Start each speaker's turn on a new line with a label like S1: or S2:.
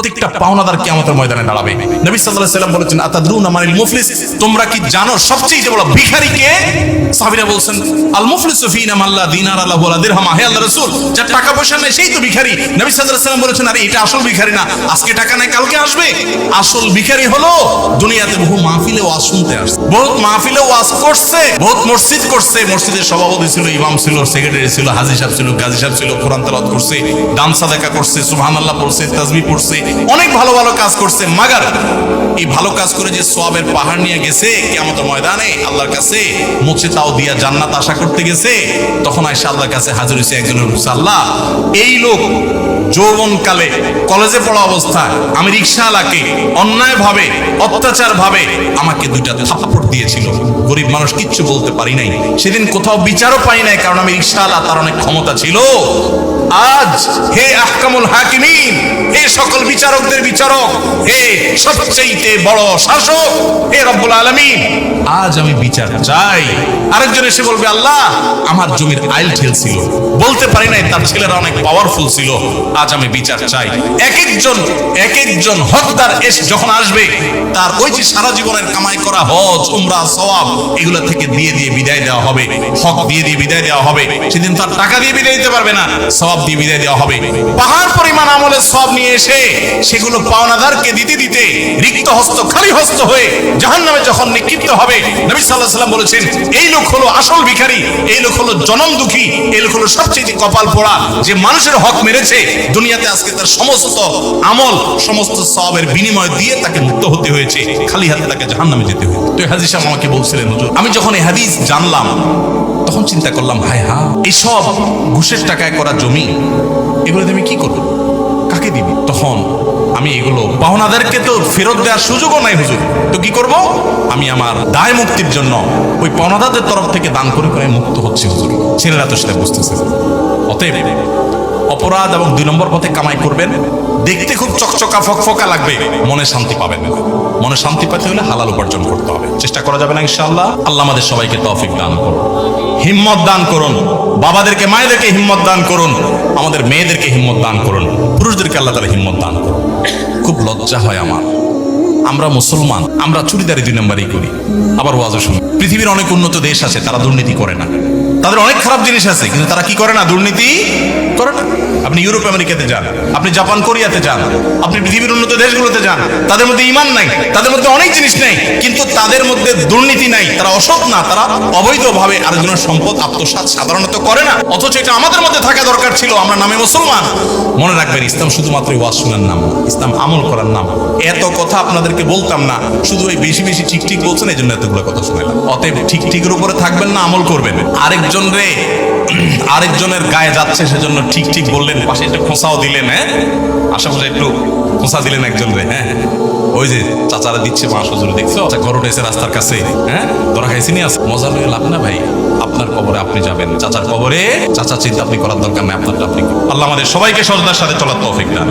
S1: প্রত্যেকটা পাওনাদার কিয়ামতের ময়দানে দাঁড়াবে। নবী সাল্লাল্লাহু আলাইহি বলেছেন, আতাদরুনা মানিল মুফলিস? তোমরা কি জানো সবচেয়ে বড় ভিখারি কে? সাহাবীরা বলছেন, আল মুফলিসু ফিনা মাল্লা দিনার আল্লাহ দিরহাম। হে আল্লাহর রাসূল, যার টাকা পয়সা সেই তো ভিখারি। নবী সাল্লাল্লাহু আলাইহি সাল্লাম বলেছেন, আরে, এটা আসল ভিখারি না। আজকে টাকা নাই, কালকে আসবে। আসল ভিখারি হলো দুনিয়াতে বহু মাহফিলে ওয়াজ শুনতে আসছে। বহুত মাহফিলে ওয়াজ করছে, বহুত মসজিদ করছে। মসজিদের সভাপতি ছিল, ইমাম ছিল, সেক্রেটারি ছিল, হাজি সাহেব ছিল, গাজী সাহেব ছিল, কোরআন তেলাওয়াত করছে দান সাদাকা করছে, সুবহানাল্লাহ পড়ছে, তাজবি পড়ছে। অনেক ভালো ভালো কাজ করছে, মাগার এই ভালো কাজ করে যে সোয়াবের পাহাড় নিয়ে গেছে, কিয়ামতের ময়দানে আল্লাহর কাছে মুছে তাও দিয়া জান্নাত আশা করতে গেছে, তখন আয়সা আল্লাহর কাছে হাজির হয়েছে একজন আল্লাহ। এই লোক যৌবনকালে কলেজে পড়া অবস্থায় আমি রিক্সাওয়ালাকে অন্যায় ভাবে অত্যাচার ভাবে আমাকে দুইটা থাপ্পড় দিয়েছিল। গরিব মানুষ কিচ্ছু বলতে পারি নাই। সেদিন কোথাও বিচারও পাই নাই, কারণ আমি রিক্সাওয়ালা তার অনেক ক্ষমতা ছিল। আজ হে আহকামুল হাকিমিন, হে সকল বিচারকদের বিচারক, হে সবচেয়ে বড় শাসক, হে রব্বুল আলামিন। আজ আমি বিচার চাই। আরেকজন এসে বলবে, আল্লাহ, আমার জমির আইল ঠেলছিল বলতে পারি নাই, তার ছেলেরা অনেক পাওয়ারফুল ছিল। আজ আমি বিচার চাই। এক একজন এক একজন হকদার এস যখন আসবে, তার ওই যে সারা জীবনের কামাই করা হজ, উমরা, সওয়াব, এগুলো থেকে দিয়ে দিয়ে বিদায় দেওয়া হবে। হক দিয়ে দিয়ে বিদায় দেওয়া হবে। সেদিন তার টাকা দিয়ে বিদায় দিতে পারবে না, সওয়াব দিয়ে বিদায় দেওয়া হবে। পাহাড় পরিমাণ আমলের সব নিয়ে এসে সেগুলো পাওনাদারকে দিতে দিতে রিক্ত হস্ত খালি হস্ত হয়ে জাহান্নামে যখন নিক্ষিপ্ত হবে, নবী আলাইহি সাল্লাম বলেছেন, এই লোক হলো আসল ভিখারি, এই লোক হলো জনম দুঃখী এই লোক হলো সবচেয়ে কপাল পোড়া, যে মানুষের হক মেরেছে, দুনিয়াতে আজকে তার সমস্ত আমল, সমস্ত সবের বিনিময় দিয়ে তাকে মুক্ত হতে হয়েছে, খালি হাতে তাকে জাহান্নামে যেতে হয়েছে। তো হাদিস আমাকে বলছিলেন আমি যখন এই হাদিস জানলাম, তখন চিন্তা করলাম, হায় হা এইসব ঘুষের টাকায় করা জমি, এগুলো আমি কি করব? দিবি। তখন আমি এগুলো পাওনাদারকে তো ফেরত দেওয়ার সুযোগও নাই হুজুর। তো কি করব? আমি আমার দায় মুক্তির জন্য ওই পাওনাদারদের তরফ থেকে দান করে করে মুক্ত হচ্ছে হুজুর। ছেলেরা তো সেটা বুঝতেছে। অতএব অপরাধ এবং দুই নম্বর পথে কামাই করবেন। দেখতে খুব চকচকা, ফকফকা লাগবে। মনে শান্তি পাবেন মনে শান্তি পেতে হলে হালাল উপার্জন করতে হবে। চেষ্টা করা যাবে না ইনশাআল্লাহ। আল্লাহ আমাদের সবাইকে তৌফিক দান করুন। হিম্মত দান করুন। বাবাদেরকে, মায়েদেরকে হিম্মত দান করুন। আমাদের মেয়েদেরকে হিম্মত দান করুন। পুরুষদেরকে আল্লাহ তালা হিম্মত দান করুন। খুব লজ্জা হয় আমার। আমরা মুসলমান, আমরা চুরিদারি দুই নম্বরই করি। আবার ওয়াজও শুনি পৃথিবীর অনেক উন্নত দেশ আছে, তারা দুর্নীতি করে না। তাদের অনেক খারাপ জিনিস আছে, কিন্তু তারা কি করে না? দুর্নীতি করে না। আপনি ইউরোপ, আমেরিকাতে যান, আপনি জাপান, কোরিয়াতে যান, আপনি পৃথিবীর উন্নত দেশগুলোতে যান, তাদের মধ্যে ইমান নাই, তাদের মধ্যে অনেক জিনিস নেই, কিন্তু তাদের মধ্যে দুর্নীতি নাই, তারা অসৎ না, তারা অবৈধভাবে আরেকজনের সম্পদ আত্মসাৎ সাধারণত করে না, অথচ এটা আমাদের মধ্যে থাকা দরকার ছিল, আমরা নামে মুসলমান। মনে রাখবেন, ইসলাম শুধুমাত্র ওয়াজ শোনার নাম, ইসলাম আমল করার নাম, এত কথা আপনাদেরকে বলতাম না, শুধু ওই বেশি বেশি ঠিক ঠিক বলছেন এই জন্য এতগুলো কথা শুনাইলাম অতএব ঠিক ঠিকের উপরে থাকবেন না, আমল করবেন। আরেকজন রে আরেকজনের গায়ে যাচ্ছে সেজন্য ঠিক ঠিক বললেন পাশে একটু খোঁসাও দিলেন হ্যাঁ? আশেপাশে একটু খোঁসা দিলেন একজন রে হ্যাঁ? ওই যে চাচারা দিচ্ছে মা হুজুর দেখছ? আচ্ছা ঘর উঠেছে রাস্তার কাছে হ্যাঁ? ধরা খাইছি নি মজা লয়ে লাভ না ভাই? আপনার কবরে আপনি যাবেন। চাচার কবরে চাচা চিন্তা আপনি করার দরকার নেই আপনার আপনি আল্লাহ আমাদের সবাইকে সজদার সাথে চলার তৌফিক দান।